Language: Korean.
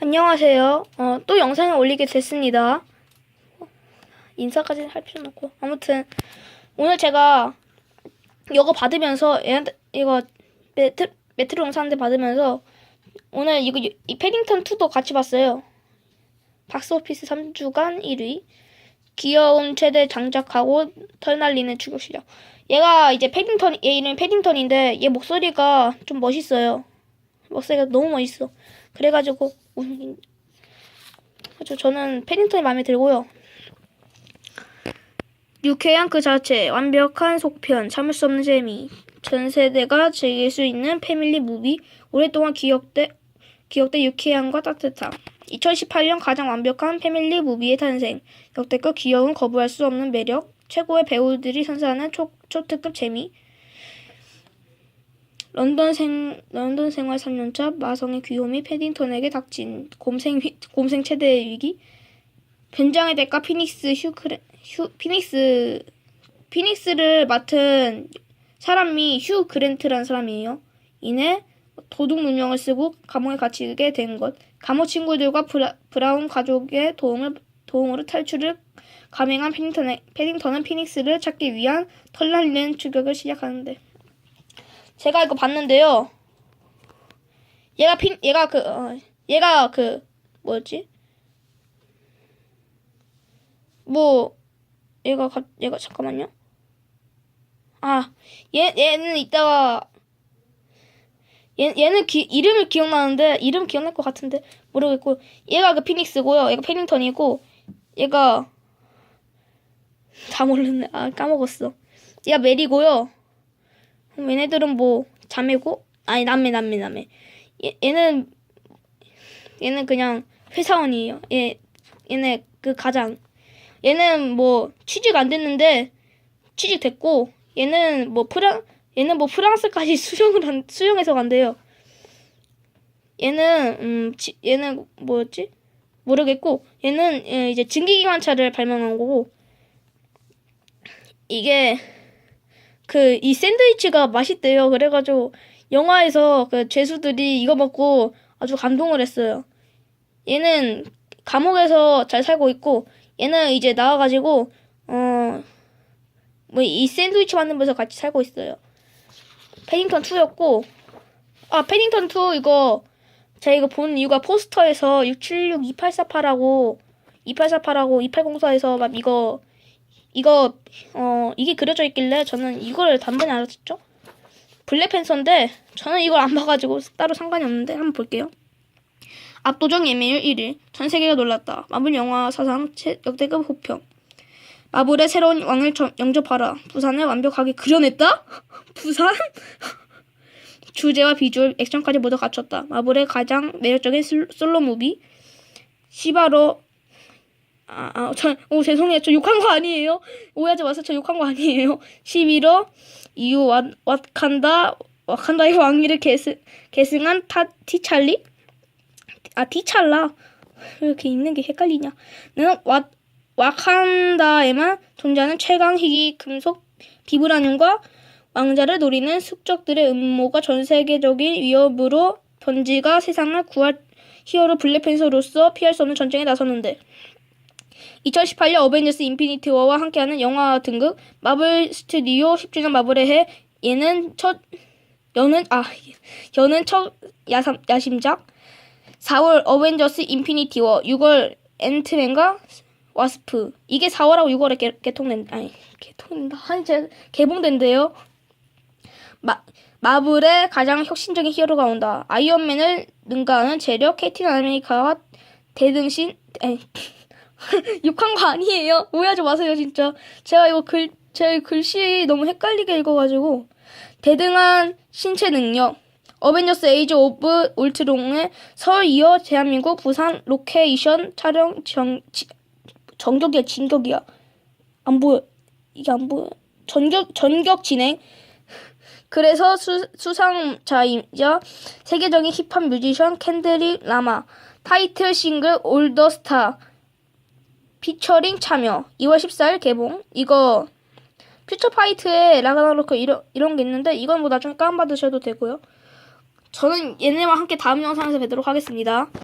안녕하세요. 어, 또 영상을 올리게 됐습니다. 인사까지 할 필요는 없고. 아무튼, 오늘 제가 이거 받으면서, 얘한테, 이거, 매트, 매트로 영상한테 받으면서, 오늘 이거, 이 패딩턴 2도 같이 봤어요. 박스오피스 3주간 1위. 귀여운 최대 장착하고 털 날리는 추격 실력. 얘가 이제 패딩턴, 얘 이름이 패딩턴인데, 얘 목소리가 좀 멋있어요. 목소리가 너무 멋있어. 그래가지고 그래서 저는 패딩턴이 마음에 들고요. 유쾌한 그 자체, 완벽한 속편, 참을 수 없는 재미, 전 세대가 즐길 수 있는 패밀리 무비, 오랫동안 기억돼 기억돼 유쾌함과 따뜻함. 2018년 가장 완벽한 패밀리 무비의 탄생, 역대급 귀여운 거부할 수 없는 매력, 최고의 배우들이 선사하는 초, 초특급 재미, 런던 생 런던 생활 3년차 마성의 귀요미 패딩턴에게 닥친 곰생 위- 곰생 최대의 위기 변장의 대가 피닉스 휴크레 휴 피닉스 피닉스를 맡은 사람이 휴 그랜트라는 사람이에요. 이내 도둑 누명을 쓰고 감옥에 갇히게 된 것. 감옥 친구들과 브라, 브라운 가족의 도움을 도움으로 탈출을 감행한 패딩턴의, 패딩턴은 피닉스를 찾기 위한 털 날리는 추격을 시작하는데. 제가 이거 봤는데요. 얘가 핀 얘가 그 어, 얘가 그 뭐였지? 뭐 얘가 가, 얘가 잠깐만요. 아, 얘 얘는 이따가 얘 얘는 기, 이름을 기억나는데 이름 기억날 것 같은데 모르겠고 얘가 그 피닉스고요. 얘가 패딩턴이고 얘가 다 모르네. 아 까먹었어. 얘가 메리고요. 그럼 얘네들은 뭐 자매고? 아니 남매 남매 남매. 얘, 얘는 얘는 그냥 회사원이에요. 얘 얘네 그 가장. 얘는 뭐 취직 안 됐는데 취직 됐고 얘는 뭐 프랑 얘는 뭐 프랑스까지 수영을 한, 수영해서 간대요. 얘는 음 지, 얘는 뭐였지? 모르겠고 얘는 예, 이제 증기기관차를 발명한 거고 이게 그 이 샌드위치가 맛있대요. 그래가지고 영화에서 그 죄수들이 이거 먹고 아주 감동을 했어요. 얘는 감옥에서 잘 살고 있고 얘는 이제 나와가지고 어 뭐 이 샌드위치 만들면서 같이 살고 있어요. 패딩턴 2였고 아 패딩턴 2 이거 제가 이거 본 이유가 포스터에서 676 2848하고 2848하고 2804에서 막 이거 이거 어 이게 그려져 있길래 저는 이걸 단번에 알아듣죠. 블랙팬서인데 저는 이걸 안 봐가지고 따로 상관이 없는데 한번 볼게요. 압도적 예매율 1위. 전 세계가 놀랐다. 마블 영화 사상 최 역대급 호평. 마블의 새로운 왕을 점- 영접하라. 부산을 완벽하게 그려냈다? 부산? 주제와 비주얼, 액션까지 모두 갖췄다. 마블의 가장 매력적인 슬- 솔로 무비. 시바로 아, 아, 저, 오, 죄송해요. 저 욕한 거 아니에요. 오해하지 마세요. 저 욕한 거 아니에요. 11호 이후 와, 와칸다, 와칸다의 왕위를 계승, 계승한 타, 티찰리? 아, 티찰라. 왜 이렇게 읽는 게 헷갈리냐. 는 와, 와칸다에만 존재하는 최강 희귀 금속 비브라늄과 왕자를 노리는 숙적들의 음모가 전 세계적인 위협으로 번지가 세상을 구할 히어로 블랙팬서로서 피할 수 없는 전쟁에 나서는데 2018년 어벤져스 인피니티 워와 함께하는 영화 등극 마블 스튜디오 10주년 마블의 해 얘는 첫 여는 아 여는 첫 야삼, 야심작. 4월 어벤져스 인피니티 워 6월 앤트맨과 와스프. 이게 4월하고 6월에 개, 개통된 아니 개통된다. 아니 제 개봉된대요. 마, 마블의 가장 혁신적인 히어로가 온다. 아이언맨을 능가하는 재력 캡틴 아메리카와 대등신 아니 욕한 거 아니에요. 오해하지 마세요, 진짜. 제가 이거 글, 제 글씨 너무 헷갈리게 읽어가지고. 대등한 신체 능력. 어벤져스 에이지 오브 울트론의 설 이어 대한민국 부산 로케이션 촬영 정, 지, 정격이야, 진격이야. 안 보여. 이게 안 보여. 전격, 전격 진행. 그래서 수, 수상자이자 세계적인 힙합 뮤지션 캔드릭 라마. 타이틀 싱글 올더 스타. 피처링 참여 2월 14일 개봉 이거 퓨처 파이트에 라그나로크 이런 이런 게 있는데 이건 뭐 나중에 다운받으셔도 되고요. 저는 얘네와 함께 다음 영상에서 뵙도록 하겠습니다.